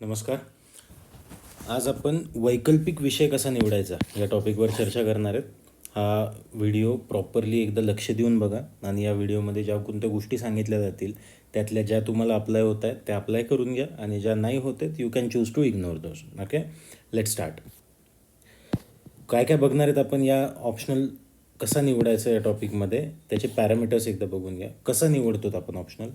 नमस्कार. आज आपण वैकल्पिक विषय कसा निवडायचा या टॉपिकवर चर्चा करणार आहेत. हा व्हिडिओ प्रॉपरली एकदा लक्ष देऊन बघा आणि या व्हिडिओमध्ये ज्या कोणत्या गोष्टी सांगितल्या जातील त्यातल्या ज्या तुम्हाला अप्लाय होत आहेत त्या अप्लाय करून घ्या आणि ज्या नाही होत आहेत you can choose to ignore those okay let start काय काय बघणार आहेत आपण या ऑप्शनल कसा निवडायचं या टॉपिकमध्ये त्याचे पॅरामीटर्स एकदा बघून घ्या. कसा निवडतो आपण ऑप्शनल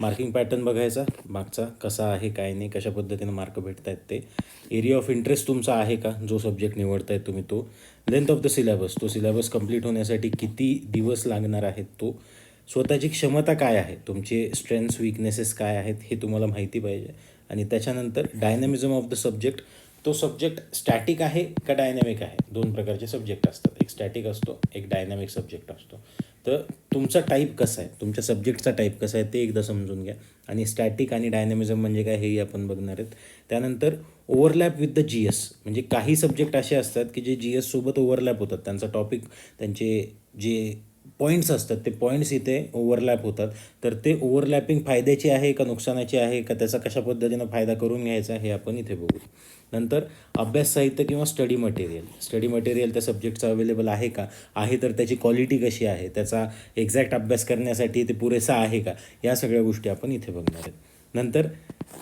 मार्किंग पॅटर्न बघायचा मागचा कसा आहे काय नाही कशा पद्धतीनं मार्क भेटत आहेत ते. एरिया ऑफ इंटरेस्ट तुमचा आहे का? जो सब्जेक्ट निवडताय तुम्ही तो. लेंथ ऑफ द सिलेबस तो सिलेबस कंप्लीट होण्यासाठी किती दिवस लागणार आहेत तो? स्वतःची क्षमता काय आहे? तुमचे स्ट्रेंथ्स विकनेसेस काय आहेत हे तुम्हाला माहिती पाहिजे. आणि त्याच्यानंतर डायनॅमिझम ऑफ द सब्जेक्ट तो सब्जेक्ट स्टॅटिक आहे का डायनॅमिक आहे? दोन प्रकारचे सब्जेक्ट असतात. एक स्टॅटिक असतो एक डायनॅमिक सब्जेक्ट असतो. तर तुमचा टाईप कसा आहे? तुमच्या सब्जेक्टचा टाईप कसा आहे ते एकदा समजून घ्या. आणि स्टॅटिक आणि डायनॅमिझम म्हणजे काय हेही आपण बघणार आहेत. त्यानंतर overlap with the G S म्हणजे काही सब्जेक्ट असे असतात की जे जी एससोबत ओव्हरलॅप होतात. त्यांचा टॉपिक त्यांचे जे पॉईंट्स असतात ते पॉईंट्स इथे ओव्हरलॅप होतात. तर ते ओव्हरलॅपिंग फायद्याची आहे का नुकसानाची आहे का? त्याचा कशा पद्धतीनं फायदा करून घ्यायचा हे आपण इथे बघू. नंतर अभ्यास साहित्य किंवा स्टडी मटेरियल स्टडी मटेरियल त्या सब्जेक्टचं अवेलेबल आहे का? आहे तर त्याची क्वालिटी कशी आहे? त्याचा एक्झॅक्ट अभ्यास करण्यासाठी ते पुरेसा आहे का? या सगळ्या गोष्टी आपण इथे बघणार आहेत. नंतर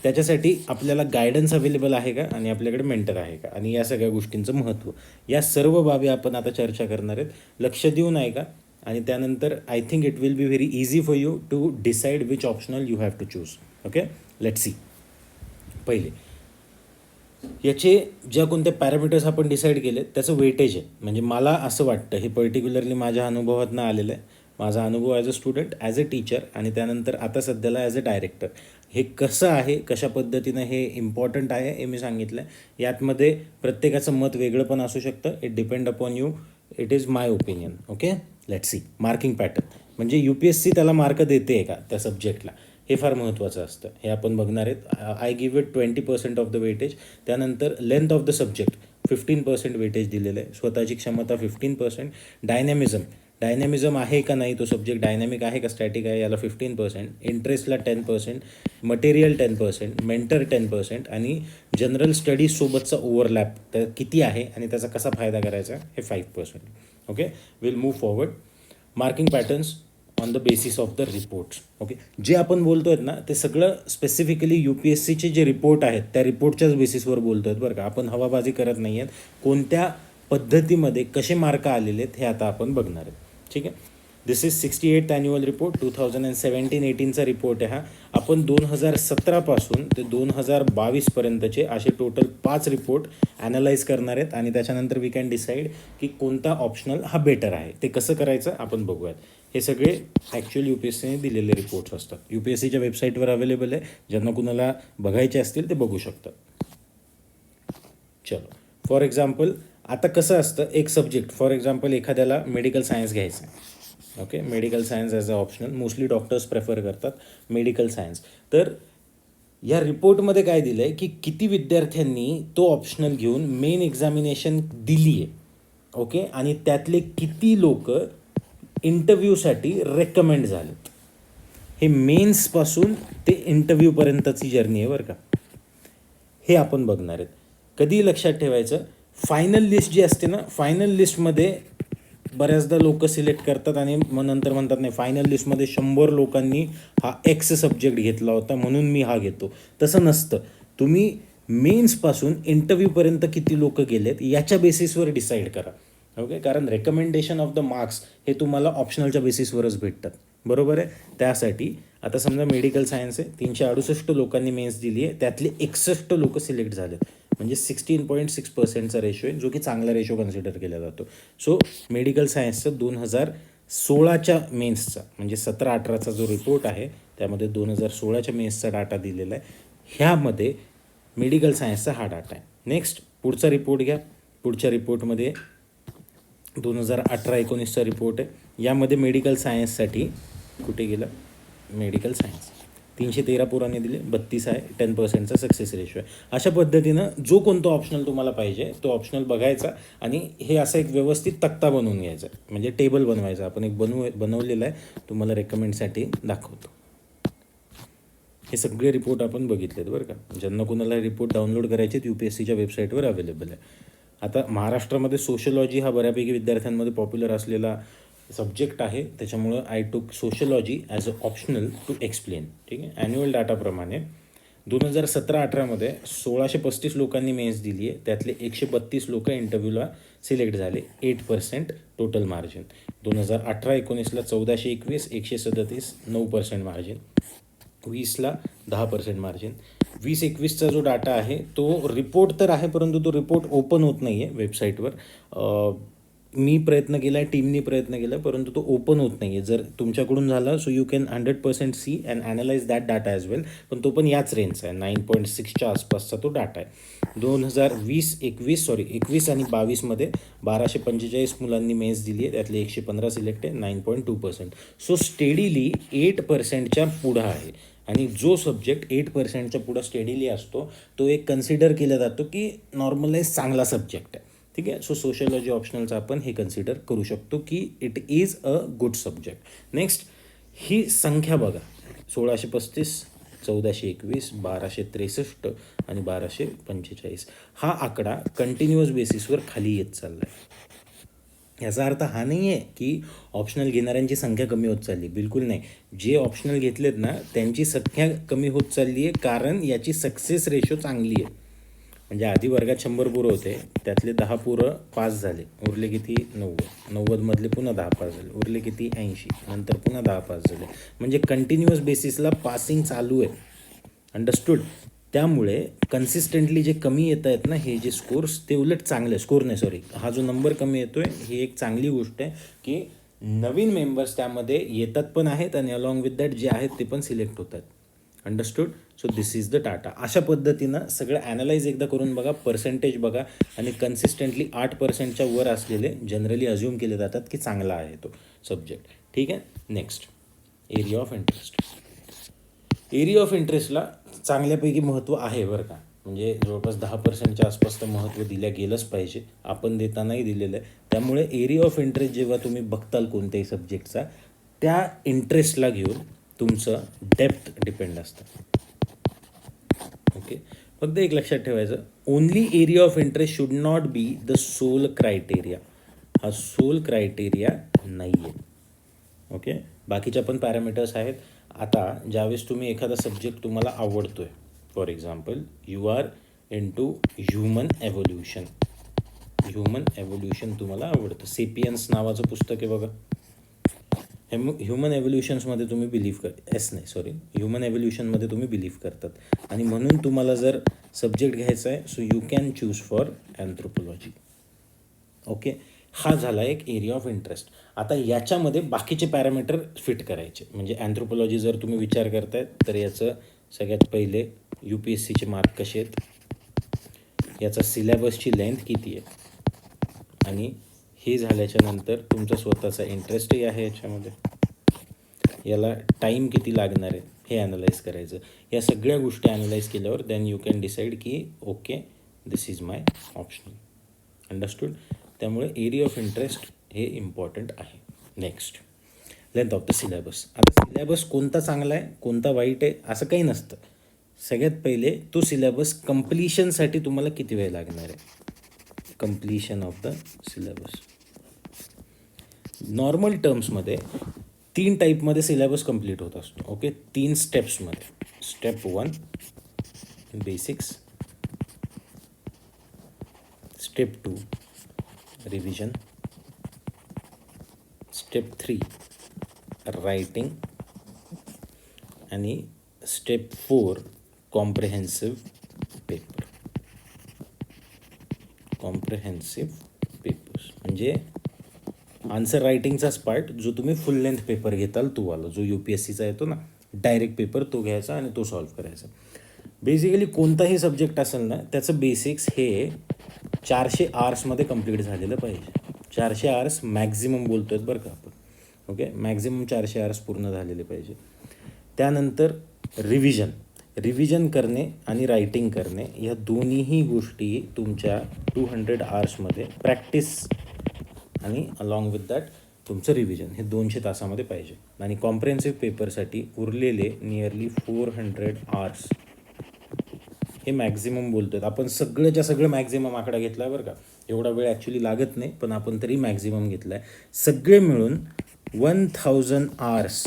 त्याच्यासाठी आपल्याला गायडन्स अवेलेबल आहे का? आणि आपल्याकडे मेंटर आहे का? आणि या सगळ्या गोष्टींचं महत्त्व. या सर्व बाबी आपण आता चर्चा करणार आहेत. लक्ष देऊन आहे का आणि त्यानंतर I think it will be very easy for you to decide which optional you have to choose okay let see पहिले याचे ज्या कोणत्या पॅरामीटर्स आपण डिसाईड केले त्याचं वेटेज आहे. म्हणजे मला असं वाटतं हे पर्टिक्युलरली माझ्या अनुभवातनं आलेलं आहे. माझा अनुभव as a student as a teacher आणि त्यानंतर आता सध्याला ॲज अ डायरेक्टर हे कसं आहे कशा पद्धतीनं हे इम्पॉर्टंट आहे हे मी सांगितलं आहे यातमध्ये प्रत्येकाचं मत वेगळं पण असू शकतं. It depend upon you it is my opinion okay let see marking pattern म्हणजे यू पी एस सी त्याला मार्क देते का त्या सब्जेक्टला हे फार महत्त्वाचं असतं. हे आपण बघणार आहेत. I give it twenty percent of the weightage त्यानंतर length of the subject fifteen percent weightage दिलेलं आहे. स्वतःची क्षमता फिफ्टीन पर्सेंट डायनॅमिझम डायनॅमिझम आहे का नाही तो सब्जेक्ट डायनॅमिक आहे का? स्टॅटिक आहे? याला fifteen percent इंटरेस्टला ten percent material ten percent mentor ten percent आणि जनरल स्टडीजसोबतचा ओव्हरलॅप त्या किती आहे आणि त्याचा कसा फायदा करायचा? हे five percent okay will move forward marking patterns on the basis of the reports okay जे आपण बोलतो आहेत ना ते सगळं स्पेसिफिकली यू पी एस सीचे जे रिपोर्ट आहेत त्या रिपोर्टच्याच बेसिसवर बोलतो आहेत बरं का. आपण हवाबाजी करत नाही आहेत कोणत्या पद्धतीमध्ये कसे मार्क आलेले आहेत हे आता आपण बघणार आहेत. ठीक आहे? This is sixty eight annual report two thousand and seventeen एटीनचा report आहे हा. आपण दोन हजार सतरापासून ते दोन हजार बावीसपर्यंतचे असे टोटल पाच रिपोर्ट ॲनालाइज करणार आहेत. आणि त्याच्यानंतर वी कॅन डिसाईड की कोणता ऑप्शनल हा बेटर आहे. ते कसं करायचं आपण बघूयात. हे सगळे ॲक्च्युअल यू पी एस सीने दिलेले रिपोर्ट्स असतात. यू पी एस सीच्या वेबसाईटवर अवेलेबल आहे. ज्यांना कुणाला बघायचे असतील ते बघू शकतात. चलो. फॉर एक्झाम्पल आता कसं असतं? एक सब्जेक्ट फॉर एक्झाम्पल एखाद्याला मेडिकल सायन्स घ्यायचं आहे. Okay medical science as a optional mostly doctors prefer करतात मेडिकल सायन्स तर या रिपोर्टमध्ये काय दिलं आहे की किती विद्यार्थ्यांनी तो ऑप्शनल घेऊन मेन एक्झामिनेशन दिली आहे ओके आणि त्यातले किती लोक इंटरव्ह्यूसाठी रेकमेंड झालेत हे मेन्सपासून ते इंटरव्ह्यूपर्यंतची जर्नी आहे बरं का. हे आपण बघणार आहेत. कधी लक्षात ठेवायचं फायनल लिस्ट जी असते ना फायनल लिस्टमध्ये बऱ्याचदा लोक सिलेक्ट करतात आणि मग नंतर म्हणतात नाही फायनल लिस्टमध्ये शंभर लोकांनी हा एक्स सब्जेक्ट घेतला होता म्हणून मी हा घेतो. तसं नसतं. तुम्ही मेन्सपासून इंटरव्ह्यूपर्यंत किती लोक गेलेत याच्या बेसिसवर डिसाईड करा. ओके कारण रेकमेंडेशन ऑफ द मार्क्स हे तुम्हाला ऑप्शनलच्या बेसिसवरच भेटतात. बरोबर आहे? त्यासाठी आता समजा मेडिकल सायन्स आहे तीनशे अडुसष्ट लोकांनी मेन्स दिली आहे त्यातले एकसष्ट लोक सिलेक्ट झालेत. म्हणजे सिक्स्टीन पॉईंट सिक्स पर्सेंटचा रेशो आहे जो की चांगला रेशो कन्सिडर केला जातो. सो मेडिकल सायन्सचं दोन हजार सोळाच्या मेन्सचा म्हणजे सतरा अठराचा जो रिपोर्ट आहे त्यामध्ये दोन हजार सोळाच्या मेन्सचा डाटा दिलेला आहे. ह्यामध्ये मेडिकल सायन्सचा हा डाटा आहे. नेक्स्ट पुढचा रिपोर्ट घ्या. पुढच्या रिपोर्टमध्ये दोन हजार अठरा एकोणीसचा रिपोर्ट आहे. यामध्ये मेडिकल सायन्ससाठी कुठे गेलं? मेडिकल सायन्स तीनशे तेरा पोरांनी दिले बत्तीस आहे टेन पर्सेंटचा सक्सेस रेशो आहे. अशा पद्धतीनं जो कोणता ऑप्शनल तुम्हाला पाहिजे तो ऑप्शनल बघायचा आणि हे असं एक व्यवस्थित तक्ता बनवून घ्यायचा. म्हणजे टेबल बनवायचा. आपण एक बनवू बनवलेला आहे. तुम्हाला रेकमेंडसाठी दाखवतो. हे सगळे रिपोर्ट आपण बघितलेत बरं का. ज्यांना कोणाला रिपोर्ट डाउनलोड करायचे यू पी एस सीच्या वेबसाईटवर अवेलेबल आहे. आता महाराष्ट्रामध्ये सोशलॉजी हा बऱ्यापैकी विद्यार्थ्यांमध्ये पॉप्युलर असलेला सब्जेक्ट आहे. त्याच्यामुळं I took sociology as a optional to explain ठीक आहे? ॲन्युअल डाटाप्रमाणे दोन हजार सतरा अठरामध्ये सोळाशे पस्तीस लोकांनी मेन्स दिली आहे. त्यातले एकशे बत्तीस लोक इंटरव्ह्यूला सिलेक्ट झाले. एट पर्सेंट टोटल मार्जिन दोन हजार अठरा एकोणीसला चौदाशे एकवीस एकशे सदतीस नऊ पर्सेंट मार्जिन वीसला दहा पर्सेंट मार्जिन वीस एकवीसचा जो डाटा आहे तो रिपोर्ट तर आहे परंतु तो रिपोर्ट ओपन होत नाही आहे वेबसाईटवर मी प्रयत्न केला आहे टीमनी प्रयत्न केला परंतु तो ओपन होत नाही आहे जर तुमच्याकडून झाला so you can hundred percent see and analyse that data as well पण तो पण याच रेंजचा आहे नाईन पॉईंट सिक्सच्या आसपासचा तो डाटा आहे. दोन हजार वीस एकवीस सॉरी एकवीस आणि बावीसमध्ये बाराशे पंचेचाळीस मुलांनी मेन्स दिली आहे त्यातले एकशे पंधरा सिलेक्ट आहे nine point two percent so steadily eight पर्सेंटच्या पुढं आहे. आणि जो सब्जेक्ट एट पर्सेंटच्या पुढं स्टेडीली असतो तो एक कन्सिडर केला जातो की नॉर्मलाइज चांगला सब्जेक्ट आहे. ठीक आहे? सो सोशलॉजी ऑप्शनलचं आपण हे कन्सिडर करू शकतो की it is a good subject next ही संख्या बघा. सोळाशे पस्तीस चौदाशे एकवीस बाराशे त्रेसष्ट आणि बाराशे पंचेचाळीस. हा आकडा कंटिन्युअस बेसिसवर खाली येत चालला आहे याचा अर्थ हा नाही आहे की ऑप्शनल घेणाऱ्यांची संख्या कमी होत चालली. बिलकुल नाही. जे ऑप्शनल घेतलेत ना त्यांची संख्या कमी होत चालली आहे कारण याची सक्सेस रेशो चांगली आहे. म्हणजे आधी वर्गात शंभर पोरं होते त्यातले दहा पोरं पास झाले. उरले किती? नव्वद. नव्वदमधले पुन्हा दहा पास झाले. उरले किती? ऐंशी. नंतर पुन्हा दहा पास झाले. म्हणजे कंटिन्युअस बेसिसला पासिंग चालू आहे. अंडरस्टूड त्यामुळे कन्सिस्टंटली जे कमी येत आहेत ना हे जे स्कोर्स ते उलट चांगले स्कोर नाही सॉरी हा जो नंबर कमी येतो आहे ही एक चांगली गोष्ट आहे की नवीन मेंबर्स त्यामध्ये येतात पण आहेत आणि अलॉंग विथ दॅट जे आहेत ते पण सिलेक्ट होतात understood so this is the data अशा पद्धतीनं सगळं ॲनालाइज एकदा करून बघा पर्सेंटेज बघा आणि कन्सिस्टंटली आठ पर्सेंटच्या वर असलेले जनरली अज्युम केले जातात की चांगला आहे तो सब्जेक्ट ठीक आहे? Next area of interest area of इंटरेस्टला चांगल्यापैकी महत्त्व आहे बरं का. म्हणजे जवळपास दहा पर्सेंटच्या आसपास तर महत्त्व दिल्या गेलंच पाहिजे. आपण देतानाही दिलेलं आहे. त्यामुळे एरिया ऑफ इंटरेस्ट जेव्हा तुम्ही बघताल कोणत्याही सब्जेक्टचा त्या इंटरेस्टला घेऊन तुमचं डेप्थ डिपेंड असतं. ओके फक्त एक लक्षात ठेवायचं. Only area of interest should not be the sole criteria हा सोल क्रायटेरिया नाही आहे ओके बाकीच्या पण पॅरामीटर्स आहेत. आता ज्यावेळेस तुम्ही एखादा सब्जेक्ट तुम्हाला आवडतो आहे for example you are into human evolution human evolution तुम्हाला आवडतं. सेपियन्स नावाचं पुस्तक आहे बघा. हेम ह्युमन एव्होल्युशन्समध्ये तुम्ही बिलीव्ह कर एस नाही सॉरी ह्युमन एव्होल्युशनमध्ये तुम्ही बिलीव्ह करतात. आणि म्हणून तुम्हाला जर सब्जेक्ट घ्यायचा आहे so you can choose for anthropology okay हा झाला एक एरिया ऑफ इंटरेस्ट आता याच्यामध्ये बाकीचे पॅरामीटर फिट करायचे. म्हणजे अँथ्रोपॉलॉजी जर तुम्ही विचार करताय तर याचं सगळ्यात पहिले यू पी एस सीचे मार्क कसे आहेत? याचा सिलेबसची लेंथ किती आहे? आणि हे झाल्याच्यानंतर तुमचा स्वतःचा इंटरेस्टही आहे याच्यामध्ये. याला टाईम किती लागणार आहे हे ॲनालाइज करायचं. या सगळ्या गोष्टी ॲनालाइज केल्यावर देन यू कॅन डिसाईड की okay this is my option understood त्यामुळे एरिया ऑफ इंटरेस्ट हे इम्पॉर्टंट आहे. Next length of the syllabus आता सिलेबस कोणता चांगला आहे कोणता वाईट आहे असं काही नसतं. सगळ्यात पहिले तो सिलेबस कम्प्लिशनसाठी तुम्हाला किती वेळ लागणार आहे? Completion of the syllabus normal टर्म्समध्ये तीन टाईपमध्ये सिलेबस कंप्लीट होत असतो. ओके तीन स्टेप्समध्ये step one basics step two revision step three writing आणि step four comprehensive paper comprehensive papers म्हणजे आन्सर रायटिंगचाच पार्ट जो तुम्ही फुल लेंथ पेपर घेताल तो वाला जो यू पी एस सीचा येतो ना डायरेक्ट पेपर तो घ्यायचा आणि तो सॉल्व करायचा. बेसिकली कोणताही सब्जेक्ट असेल ना त्याचं बेसिक्स हे चारशे आर्समध्ये कंप्लीट झालेलं पाहिजे. चारशे आर्स मॅक्झिमम बोलतो आहेत बरं का आपण. ओके मॅक्झिमम चारशे आर्स पूर्ण झालेले पाहिजे. त्यानंतर रिव्हिजन रिव्हिजन करणे आणि रायटिंग करणे या दोन्हीही गोष्टी तुमच्या टू हंड्रेड आर्समध्ये प्रॅक्टिस आणि अलॉंग विथ दॅट तुमचं रिव्हिजन हे दोनशे तासामध्ये पाहिजे. आणि कॉम्प्रेन्सिव्ह पेपरसाठी उरलेले नियरली फोर हंड्रेड आर्स हे मॅक्झिमम बोलतोय. आपण सगळंच्या सगळं मॅक्झिमम आकडा घेतला आहे बरं का. एवढा वेळ ॲक्च्युली लागत नाही पण आपण तरी मॅक्झिमम घेतला आहे सगळे मिळून one thousand hours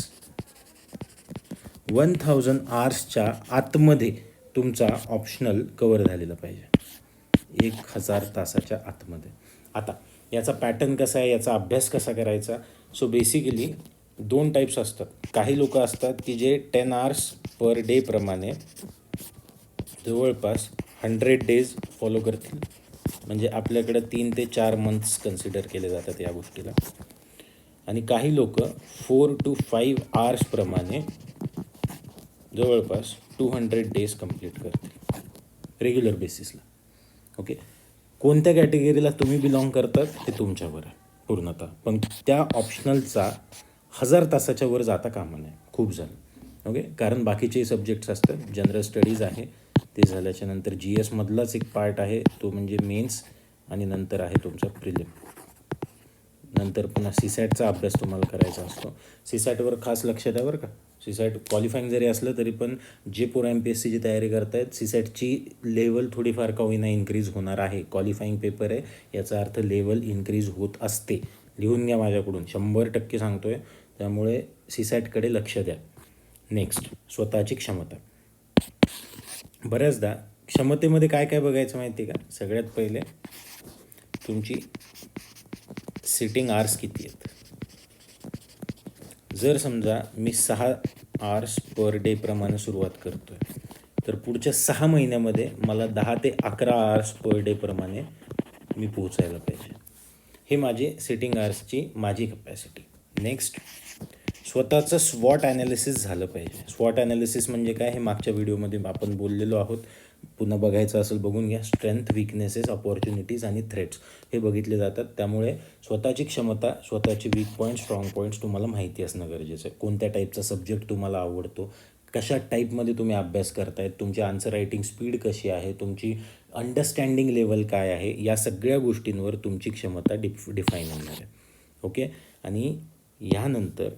one thousand आर्सच्या आतमध्ये तुमचा ऑप्शनल कवर झालेला पाहिजे. एक हजार तासाच्या आतमध्ये. आता याचा पॅटर्न कसा आहे याचा अभ्यास कसा करायचा? सो बेसिकली दोन टाईप्स असतात. काही लोक असतात की J ten hours per day प्रमाणे जवळपास हंड्रेड डेज फॉलो करतील. म्हणजे आपल्याकडं तीन ते चार मंथ्स कन्सिडर केले जातात या गोष्टीला. आणि काही लोक फोर टू फाईव्ह आवर्सप्रमाणे जवळपास टू हंड्रेड डेज कंप्लीट करतील. रेग्युलर बेसिसला ओके कोणत्या कॅटेगरीला तुम्ही बिलॉंग करतात ते तुमच्यावर आहे पूर्णतः. पण त्या ऑप्शनलचा हजार तासाच्या वर जाता कामा नये खूप झालं ओके कारण बाकीचेही सब्जेक्ट्स असतात जनरल स्टडीज आहे ते झाल्याच्यानंतर जी एसमधलाच एक पार्ट आहे तो म्हणजे मेन्स आणि नंतर आहे तुमचा प्रिलिम नंतर पुन्हा सीसॅटचा अभ्यास तुम्हाला करायचा असतो. सीसॅटवर खास लक्ष द्या बरं का. सी सॅट क्वालिफाईंग जरी असलं तरी पण जे पोरं एम पी एस सीची तयारी करतायत सीसॅटची लेवल थोडीफार का होईना इन्क्रीज होणार आहे. क्वालिफाईंग पेपर आहे याचा अर्थ लेवल इन्क्रीज होत असते. लिहून घ्या माझ्याकडून. शंभर टक्के सांगतो आहे त्यामुळे सीसॅटकडे लक्ष द्या. नेक्स्ट स्वतःची क्षमता. बऱ्याचदा क्षमतेमध्ये काय काय बघायचं माहिती आहे का? सगळ्यात पहिले तुमची सिटिंग आर्स किती आहेत? जर समजा मी सहा आर्स पर डे प्रमाणे सुरुवात करतो आहे तर पुढच्या सहा महिन्यामध्ये मला दहा ते अकरा आर्स पर डे प्रमाणे मी पोहोचायला पाहिजे. हे माझी सिटिंग आर्सची माझी कपॅसिटी नेक्स्ट स्वतःचं स्वॉट ॲनालिसिस झालं पाहिजे. स्वॉट ॲनालिसिस म्हणजे काय? हे मागच्या व्हिडिओमध्ये आपण बोललेलो आहोत. पुन्हा बघायचं असेल बघून घ्या. स्ट्रेंथ विकनेसेस ऑपॉर्च्युनिटीज आणि थ्रेट्स हे बघितले जातात. त्यामुळे स्वतःची क्षमता स्वतःची वीक पॉईंट स्ट्रॉंग पॉईंट्स तुम्हाला माहिती असणं गरजेचं आहे. कोणत्या टाईपचा सब्जेक्ट तुम्हाला आवडतो? कशा टाईपमध्ये तुम्ही अभ्यास करतायत तुमची आन्सर रायटिंग स्पीड कशी आहे? तुमची अंडरस्टँडिंग लेवल काय आहे? या सगळ्या गोष्टींवर तुमची क्षमता डिफ डिफाईन होणार आहे. ओके आणि यानंतर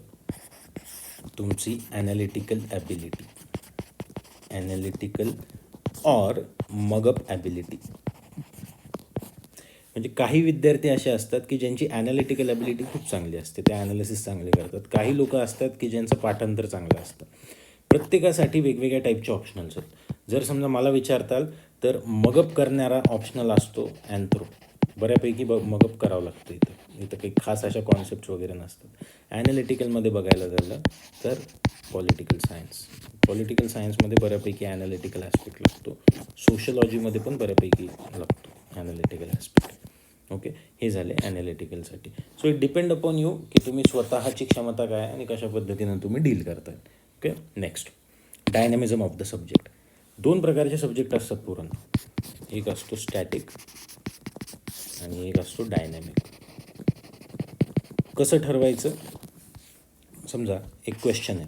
तुमची analytical ability analytical or mug up ability म्हणजे काही विद्यार्थी असे असतात की ज्यांची ॲनालिटिकल ॲबिलिटी खूप चांगली असते. ते ॲनालिसिस चांगले करतात. काही लोक असतात की ज्यांचं पाठांतर चांगलं असतं. प्रत्येकासाठी वेगवेगळ्या टाईपचे ऑप्शनल्स आहेत. जर समजा मला विचारताल तर मगअप करणारा ऑप्शनल असतो अँथ्रो बऱ्यापैकी ब मगअप करावं लागतं इथं. इथं काही खास अशा कॉन्सेप्ट वगैरे नसतात. ॲनालिटिकलमध्ये बघायला झालं तर पॉलिटिकल सायन्स पॉलिटिकल सायन्समध्ये बऱ्यापैकी ॲनालिटिकल ॲस्पेक्ट लागतो. सोशलॉजीमध्ये पण बऱ्यापैकी लागतो ॲनालिटिकल ॲस्पेक्ट ओके हे झाले ॲनालिटिकलसाठी so it depend upon you की तुम्ही स्वतःची क्षमता काय आणि कशा पद्धतीनं तुम्ही डील करताय. Okay next dynamism of the subject दोन प्रकारचे सब्जेक्ट असतात पूर्ण एक असतो स्टॅटिक आणि एक असतो डायनॅमिक कसं ठरवायचं? समजा एक क्वेश्चन आहे.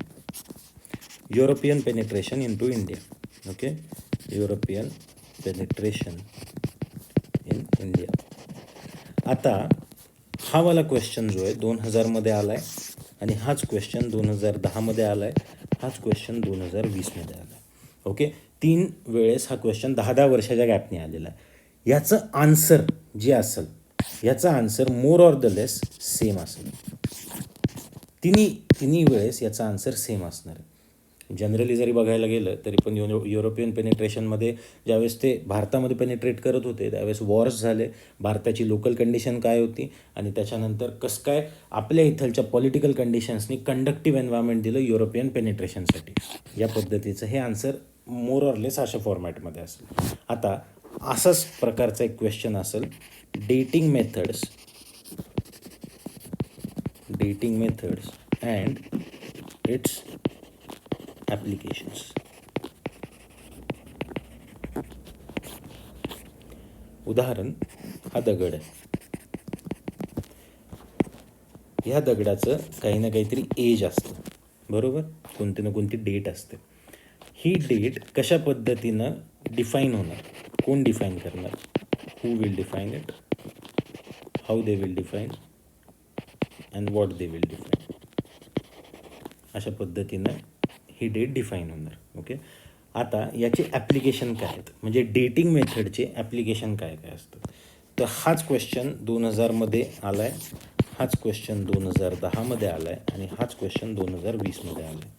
European penetration into India okay European penetration in India आता हा वाला क्वेश्चन जो आहे दोन हजारमध्ये आला आहे आणि हाच क्वेश्चन दोन हजार दहामध्ये आला आहे हाच क्वेश्चन दोन हजार वीसमध्ये आला आहे ओके तीन वेळेस हा क्वेश्चन दहा दहा वर्षाच्या गॅपने आलेला आहे. याचं आन्सर जे असेल याचा answer more or the less same असेल. तिन्ही तिन्ही वेळेस याचा आन्सर सेम असणार आहे. जनरली जरी बघायला गेलं तरी पण युरो युरोपियन पेनिट्रेशनमध्ये ज्यावेळेस ते भारतामध्ये पेनिट्रेट करत होते त्यावेळेस वॉर्स झाले भारताची लोकल कंडिशन काय होती आणि त्याच्यानंतर कसं काय आपल्या इथलच्या पॉलिटिकल कंडिशन्सनी कंडक्टिव्ह एन्व्हायरमेंट दिलं युरोपियन पेनिट्रेशनसाठी या पद्धतीचं हे आन्सर मोर ऑरलेस अशा फॉर्मॅटमध्ये असेल. आता असाच प्रकारचा एक क्वेश्चन असेल. Dating methods dating methods and its applications उदाहरण हा दगड आहे. ह्या दगडाचं काही ना काहीतरी एज असतं. बरोबर? कोणती ना कोणती डेट असते. ही डेट कशा पद्धतीनं डिफाईन होणार? कोण डिफाईन करणार? Who will define it how they will define and what they will define अशा पद्धतीनं ही डेट डिफाईन होणार ओके आता याचे ॲप्लिकेशन काय आहेत? म्हणजे डेटिंग मेथडचे ॲप्लिकेशन काय काय असतं तर हाच क्वेश्चन दोन हजारमध्ये आला आहे हाच क्वेश्चन दोन हजार दहामध्ये आला आहे आणि हाच क्वेश्चन दोन हजार वीसमध्ये आला आहे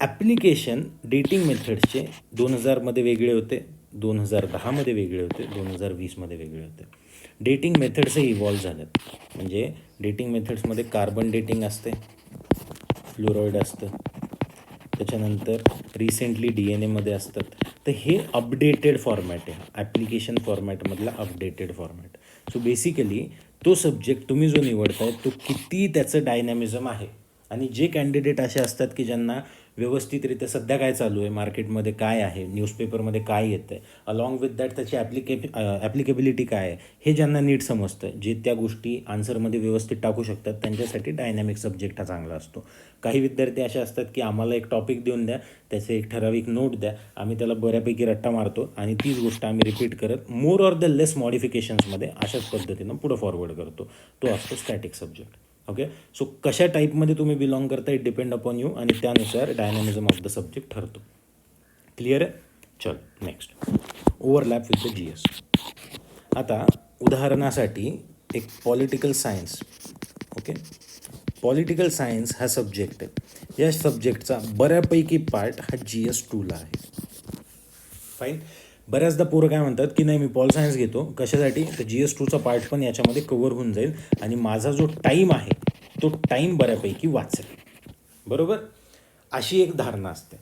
ॲप्लिकेशन डेटिंग मेथड्सचे दोन हजारमध्ये वेगळे होते दोन हजार दहामध्ये वेगळे होते दोन हजार वीसमध्ये वेगळे होते. डेटिंग मेथड्सही इव्हॉल्व झाल्यात म्हणजे डेटिंग मेथड्समध्ये कार्बन डेटिंग असते फ्लोरॉइड असतं त्याच्यानंतर रिसेंटली डी एन एमध्ये असतात. तर हे अपडेटेड फॉर्मॅट आहे. ॲप्लिकेशन फॉर्मॅटमधला अपडेटेड फॉर्मॅट सो बेसिकली तो सब्जेक्ट तुम्ही जो निवडताय तो किती त्याचं डायनॅमिझम आहे? आणि जे कॅन्डिडेट असे असतात की ज्यांना व्यवस्थितरित्या सध्या काय चालू आहे? मार्केटमध्ये काय आहे? न्यूजपेपरमध्ये काय येतं आहे अलॉंग विथ दॅट त्याची ॲप्लिके ॲप्लिकेबिलिटी काय आहे? हे ज्यांना नीट समजतं जे त्या गोष्टी आन्सरमध्ये व्यवस्थित टाकू शकतात त्यांच्यासाठी डायनॅमिक सब्जेक्ट हा चांगला असतो. काही विद्यार्थी असे असतात की आम्हाला एक टॉपिक देऊन द्या त्याचे एक ठराविक नोट द्या आम्ही त्याला बऱ्यापैकी रट्टा मारतो आणि तीच गोष्ट आम्ही रिपीट करत मोर ऑर द लेस मॉडिफिकेशन्समध्ये अशाच पद्धतीनं पुढं फॉरवर्ड करतो. तो असतो स्टॅटिक सब्जेक्ट ओके सो कशा टाईपमध्ये तुम्ही बिलॉंग करता इट डिपेंड अपॉन यू आणि त्यानुसार डायनॅमिझम ऑफ द सब्जेक्ट ठरतो. क्लिअर आहे? चल next overlap with the G S आता उदाहरणासाठी एक political science okay political science हा सब्जेक्ट आहे. या सब्जेक्टचा बऱ्यापैकी पार्ट हा जी एस टूला आहे. फाईन बऱ्याचदा पोरं काय म्हणतात की नाही मी पॉल सायन्स घेतो. कशासाठी? तर जी एस टूचा पार्ट पण याच्यामध्ये कवर होऊन जाईल. आणि माझा जो टाईम आहे तो टाईम बऱ्यापैकी वाचेल. बरोबर? अशी एक धारणा असते.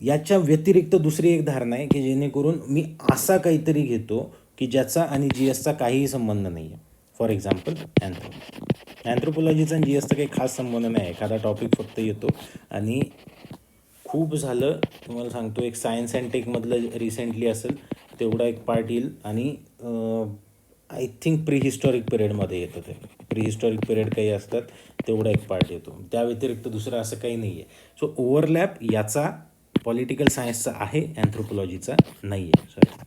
याच्या व्यतिरिक्त दुसरी एक धारणा आहे की जेणेकरून मी असा काहीतरी घेतो की ज्याचा आणि जी एसचा काहीही संबंध नाही आहे फॉर एक्झाम्पल अँथ्रोपॉलॉजीचा आणि जी एसचा काही खास संबंध नाही. एखादा टॉपिक फक्त येतो आणि खूप झालं. तुम्हाला सांगतो एक सायन्स अँड टेकमधलं रिसेंटली असेल तेवढा एक पार्ट येईल. आणि आय थिंक प्रीहिस्टॉरिक पिरियडमध्ये येतं ते. प्रीहिस्टॉरिक पिरियड काही असतात तेवढा एक पार्ट येतो. त्या व्यतिरिक्त दुसरं असं काही नाही आहे सो ओव्हरलॅप याचा पॉलिटिकल सायन्सचा आहे अँथ्रोपॉलॉजीचा नाही आहे सॉरी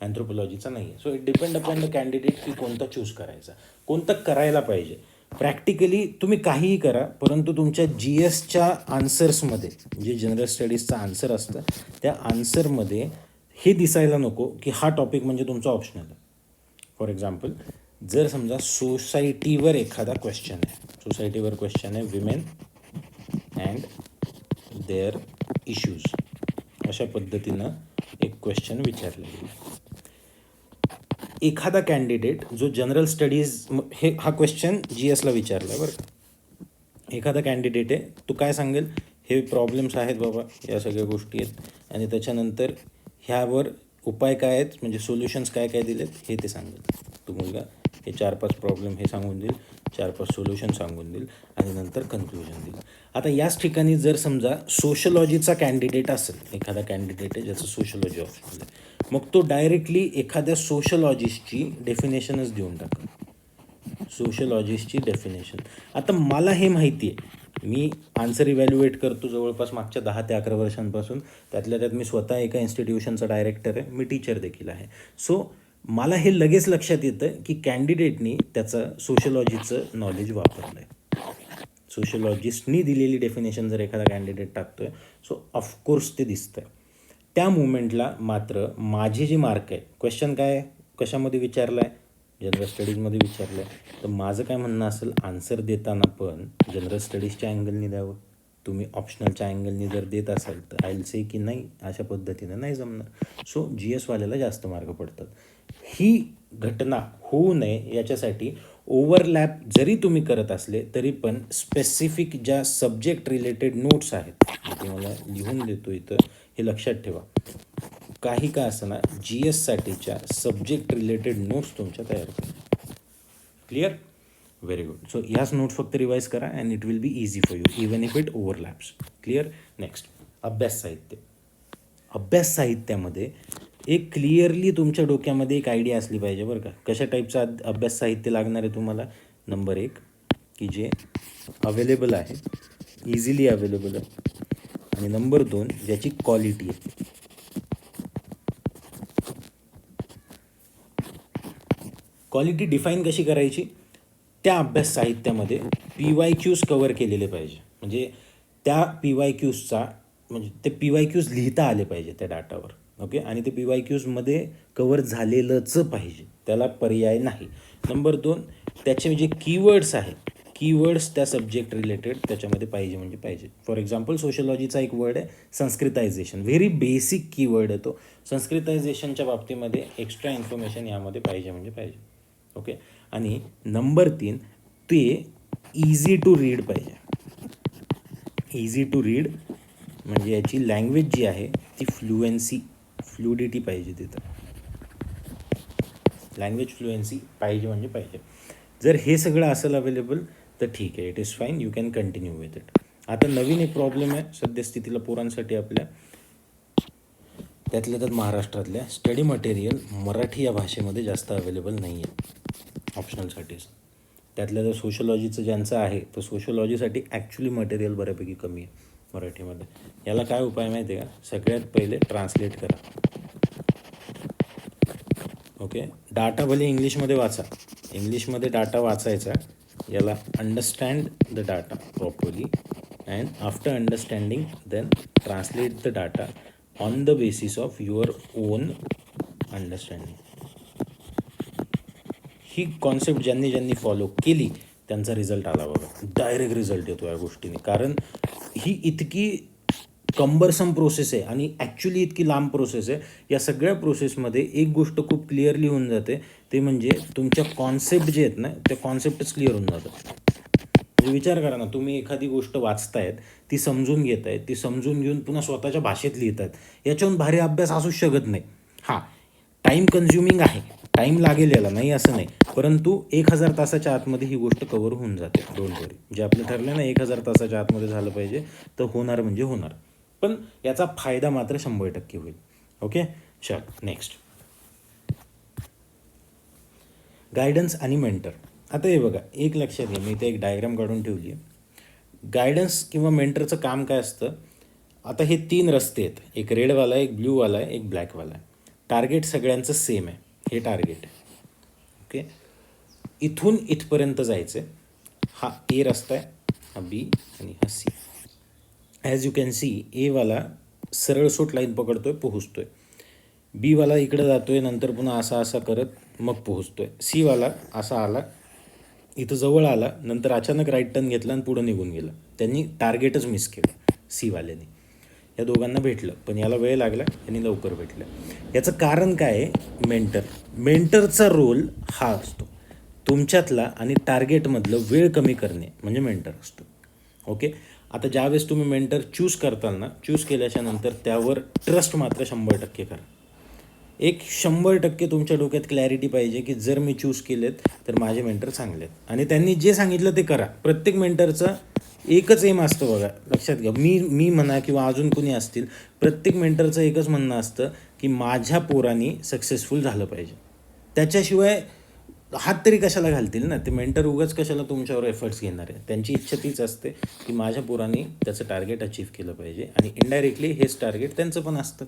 अँथ्रोपॉलॉजीचा नाही आहे so it depend upon the candidate की कोणता चूज करायचा. कोणतं करायला पाहिजे. प्रॅक्टिकली तुम्ही काहीही करा परंतु तुमच्या जी एसच्या आन्सर्समध्ये जे जनरल स्टडीजचं आन्सर असतं त्या आन्सरमध्ये हे दिसायला नको की हा टॉपिक म्हणजे तुमचा ऑप्शनल आहे. फॉर एक्झाम्पल जर समजा सोसायटीवर एखादा क्वेश्चन आहे सोसायटीवर क्वेश्चन आहे विमेन अँड देअर इश्यूज अशा पद्धतीनं एक क्वेश्चन विचारलं गेलं. एखादा कॅन्डिडेट जो जनरल स्टडीज हे हा क्वेश्चन जी एसला विचारला आहे बरं का. एखादा कॅन्डिडेट आहे तो काय सांगेल? हे प्रॉब्लेम्स आहेत बाबा या सगळ्या गोष्टी आहेत. आणि त्याच्यानंतर ह्यावर उपाय काय आहेत? म्हणजे सोल्युशन्स काय काय दिलेत? हे ते सांगेल. तो मुलगा हे चार पाच प्रॉब्लेम हे सांगून देईल चार पाच सोल्युशन सांगून देईल आणि नंतर कन्क्लुजन देईल. आता याच ठिकाणी जर समजा सोशलॉजीचा कॅन्डिडेट असेल एखादा कॅन्डिडेट आहे ज्याचं सोशलॉजी ऑप्शन आहे मग तो डायरेक्टली एखाद्या सोशलॉजिस्टची डेफिनेशनच देऊन टाकतो सोशलॉजिस्टची डेफिनेशन आता मला हे माहिती आहे मी आन्सर इव्हॅल्युएट करतो जवळपास मागच्या दहा ते अकरा वर्षांपासून. त्यातल्या त्यात मी स्वतः एका इन्स्टिट्यूशनचा डायरेक्टर आहे. मी टीचर देखील आहे. सो मला हे लगेच लक्षात येतं की कॅन्डिडेटनी त्याचं सोशलॉजीचं नॉलेज वापरलं आहे सोशलॉजिस्टनी दिलेली डेफिनेशन जर एखादा कॅन्डिडेट टाकतो आहे सो ऑफकोर्स ते दिसतं आहे त्या मुवमेंटला मात्र माझे जे मार्क आहे क्वेश्चन काय आहे? कशामध्ये विचारलं आहे जनरल स्टडीजमध्ये विचारलं आहे तर माझं काय म्हणणं असेल आन्सर देताना पण जनरल स्टडीजच्या अँगलनी द्यावं. तुम्ही ऑप्शनलच्या अँगलनी जर देत असाल तर आय से की नाही अशा पद्धतीनं नाही जमणार. सो जी एसवाल्याला जास्त मार्क पडतात. ही घटना होऊ नये याच्यासाठी ओव्हरलॅप जरी तुम्ही करत असले तरी पण स्पेसिफिक ज्या सब्जेक्ट रिलेटेड नोट्स आहेत तुम्हाला लिहून देतो इथं. हे लक्षात ठेवा. काही का असं ना जी एससाठीच्या सब्जेक्ट रिलेटेड नोट्स तुमच्या तयार करा. क्लिअर व्हेरी गुड सो ह्याच नोट्स फक्त रिवाईज करा and it will be easy for you even if it overlaps clear next अभ्यास साहित्य. अभ्यास साहित्यामध्ये एक क्लिअरली तुमच्या डोक्यामध्ये एक आयडिया असली पाहिजे बरं का. कशा टाईपचा अभ्यास साहित्य लागणार आहे तुम्हाला? नंबर एक की जे अवेलेबल आहे इझिली अवेलेबल आहे. आणि नंबर दोन ज्याची क्वालिटी आहे. क्वालिटी डिफाईन कशी करायची? त्या अभ्यास साहित्यामध्ये पी वाय क्यूज कवर केलेले पाहिजे. म्हणजे त्या पी वाय क्यूजचा म्हणजे ते पी वाय क्यूज लिहिता आले पाहिजे त्या डाटावर ओके आणि ते पी वाय क्यूजमध्ये कवर झालेलंच पाहिजे. त्याला पर्याय नाही. नंबर दोन त्याचे जे कीवर्ड्स आहेत कीवर्ड्स त्या सब्जेक्ट रिलेटेड त्याच्यामध्ये पाहिजे म्हणजे पाहिजे. फॉर एक्झाम्पल सोशलॉजीचा एक वर्ड आहे संस्कृतायझेशन व्हेरी बेसिक कीवर्ड आहे तो. संस्कृतायझेशनच्या बाबतीमध्ये एक्स्ट्रा इन्फॉर्मेशन यामध्ये पाहिजे म्हणजे पाहिजे. ओके आणि नंबर तीन ते इझी टू रीड पाहिजे. इझी टू रीड म्हणजे याची लँग्वेज जी आहे ती फ्लुएन्सी फ्लुडिटी पाहिजे तिथं. लँग्वेज फ्लुएन्सी पाहिजे म्हणजे पाहिजे. जर हे सगळं असेल अवेलेबल तर ठीक आहे it is fine you can continue with it आता नवीन एक प्रॉब्लेम आहे सद्यस्थितीला पोरांसाठी आपल्या त्यातल्या त्यात महाराष्ट्रातल्या स्टडी मटेरियल मराठी या भाषेमध्ये जास्त अवेलेबल नाही आहे ऑप्शनलसाठीच त्यातल्या तर सोशलॉजीचं ज्यांचं आहे तर सोशलॉजीसाठी ॲक्च्युली मटेरियल बऱ्यापैकी कमी आहे मराठीमध्ये. याला काय उपाय माहिती आहे का? सगळ्यात पहिले ट्रान्सलेट करा. ओके डाटा भले इंग्लिशमध्ये वाचा. इंग्लिशमध्ये डाटा वाचायचा. याला understand the data properly and after understanding then translate the data on the basis of your own understanding he concept ज्यांनी ज्यांनी फॉलो केली त्यांचा रिझल्ट आला बघा. डायरेक्ट रिझल्ट येतो या गोष्टीने. कारण ही इतकी कंबरसम प्रोसेस आहे आणि ॲक्च्युली इतकी लांब प्रोसेस आहे. या सगळ्या प्रोसेसमध्ये एक गोष्ट खूप क्लिअरली होऊन जाते. ते म्हणजे तुमच्या कॉन्सेप्ट जे आहेत ना त्या कॉन्सेप्टच क्लिअर होऊन जातात. म्हणजे विचार करा ना तुम्ही एखादी गोष्ट वाचतायत ती समजून घेत आहेत ती समजून घेऊन पुन्हा स्वतःच्या भाषेत लिहित आहेत याच्याहून भारी अभ्यास असूच शकत नाही. हां टाईम कन्झ्युमिंग आहे. टाईम लागेल याला नाही असं नाही. परंतु एक हजार तासाच्या आतमध्ये ही गोष्ट कवर होऊन जाते. डोंट वरी जे आपलं ठरलं ना एक हजार तासाच्या आतमध्ये झालं पाहिजे तर होणार म्हणजे होणार. पण याचा फायदा मात्र शंभर टक्के होईल. ओके चल नेक्स्ट गायडन्स आणि मेंटर आता हे बघा एक लक्षात घ्या मी इथे एक डायग्राम काढून ठेवली आहे गायडन्स किंवा मेंटरचं काम काय असतं? आता हे तीन रस्ते आहेत. एक रेडवाला आहे एक ब्ल्यूवाला आहे एक ब्लॅकवाला आहे. टार्गेट सगळ्यांचं सेम आहे. हे टार्गेट आहे. ओके इथून इथपर्यंत जायचं आहे हा ए रस्ता आहे हा बी आणि हा C as you can see एवाला सरळ सूट लाईन पकडतोय पोहोचतोय. बीवाला इकडं जातोय नंतर पुन्हा असा असा करत मग पोहोचतोय. सीवाला असा आला इथं जवळ आला नंतर अचानक राईट टर्न घेतला आणि पुढं निघून गेला. त्यांनी टार्गेटच मिस केलं सीवाल्याने या दोघांना भेटलं पण याला वेळ लागला यांनी लवकर भेटलं. याचं कारण काय आहे? मेंटर मेंटरचा रोल हा असतो. तुमच्यातला आणि टार्गेटमधलं वेळ कमी करणे म्हणजे मेंटर असतो. ओके आता ज्यावेळेस तुम्ही मेंटर चूज करताल ना चूज केल्याच्यानंतर त्यावर ट्रस्ट मात्र शंभर टक्के करा. एक शंभर टक्के तुमच्या डोक्यात क्लॅरिटी पाहिजे की जर मी चूज केलेत तर माझे मेंटर चांगले आहेत. आणि त्यांनी जे सांगितलं ते करा. प्रत्येक मेंटरचं एकच एम असतं बघा. लक्षात घ्या. मी मी म्हणा किंवा अजून कोणी असतील प्रत्येक मेंटरचं एकच म्हणणं असतं की माझ्या पोरांनी सक्सेसफुल झालं पाहिजे. त्याच्याशिवाय हात तरी कशाला घालतील ना? ते मेंटर उगाच कशाला तुमच्यावर एफर्ट्स घेणार आहे? त्यांची इच्छा तीच असते की माझ्या पोरांनी त्याचं टार्गेट अचीव्ह केलं पाहिजे आणि इनडायरेक्टली हेच टार्गेट त्यांचं पण असतं.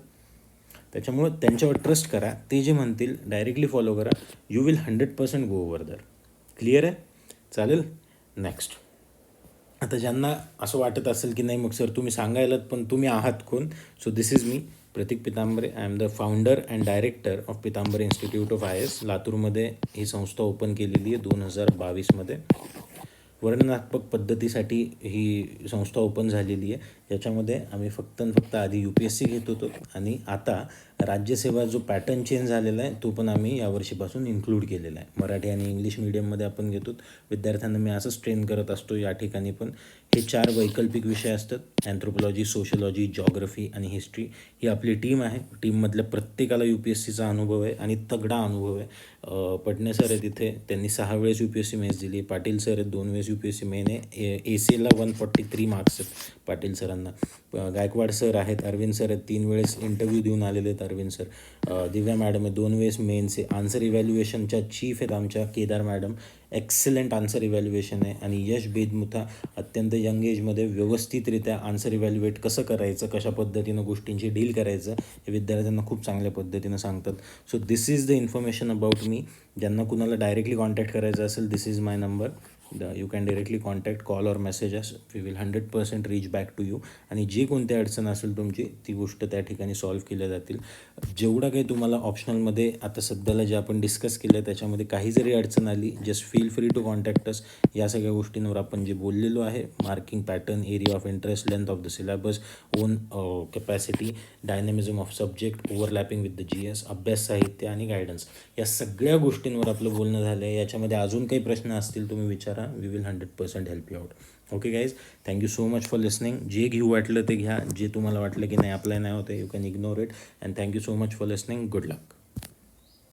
त्याच्यामुळं त्यांच्यावर ट्रस्ट करा. ते जे म्हणतील डायरेक्टली फॉलो करा. You will hundred percent go over there clear आहे? चालेल? नेक्स्ट आता ज्यांना असं वाटत असेल की नाही मग सर तुम्ही सांगायलात पण तुम्ही आहात कोण? So this is me Prateek Pitambare I am the founder and director of Pitambare institute of I A लातूरमध्ये ही संस्था ओपन केलेली आहे दोन हजार बावीसमध्ये. वर्णनात्मक पद्धतीसाठी ही संस्था ओपन झालेली आहे. याच्यामध्ये आम्ही फक्त आणि फक्त आधी यू पी एस सी घेत होतो आणि आता राज्यसेवा जो पॅटर्न चेंज झालेला आहे तो पण आम्ही यावर्षीपासून इन्क्लूड केलेला आहे. मराठी आणि इंग्लिश मिडियममध्ये आपण घेतो विद्यार्थ्यांना मी असंच ट्रेन करत असतो या ठिकाणी पण. हे चार वैकल्पिक विषय असतात. अँथ्रोपॉलॉजी सोशलॉजी जॉग्रफी आणि हिस्ट्री ही आपली टीम आहे. टीममधल्या प्रत्येकाला यू पी एस सीचा अनुभव आहे आणि तगडा अनुभव आहे. पटणे सर आहे तिथे त्यांनी सहा वेळेस U P S C mains दिली. पाटील सर आहेत दोन वेळेस U P S C main आहे. ए सीला वन फॉर्टी थ्री मार्क्स आहेत. पाटील सरांना गायकवाड सर आहेत अरविंद सर आहेत तीन वेळेस इंटरव्ह्यू देऊन आलेले आहेत अरविंद सर. दिव्या मॅडम आहे दोन वेळेस मेन्स आहे आन्सर इव्हॅल्युएशनच्या चीफ आहेत आमच्या Kedar madam. Excellent answer evaluation आहे. आणि यश बेदमुथा अत्यंत यंग एजमध्ये व्यवस्थितरित्या आन्सर इव्हॅल्युएट कसं करायचं कशा पद्धतीनं गोष्टींची डील करायचं हे विद्यार्थ्यांना खूप चांगल्या पद्धतीनं सांगतात. So this is the information about me ज्यांना कुणाला डायरेक्टली कॉन्टॅक्ट करायचं असेल this is my number the you can directly contact call or messages we will hundred percent reach back to you आणि जी कोणती अडचण असेल तुमची ती गोष्ट त्या ठिकाणी सॉल्व्ह केल्या जातील. जेवढं काही तुम्हाला ऑप्शनलमध्ये आता सध्याला जे आपण डिस्कस केलं आहे त्याच्यामध्ये काही जरी अडचण आली just feel free to contact us या सगळ्या गोष्टींवर आपण जे बोललेलो आहे marking pattern area of interest length of the syllabus own capacity dynamism of subject overlapping with the G S अभ्यास साहित्य आणि गायडन्स या सगळ्या गोष्टींवर आपलं बोलणं झालं आहे याच्यामध्ये अजून काही प्रश्न असतील तुम्ही विचारा. We will hundred percent help you out okay guys thank you so much for listening जे घेऊ वाटलं ते घ्या. जे तुम्हाला वाटलं की नाही अप्लाय नाही होते you can ignore it and thank you so much for listening good luck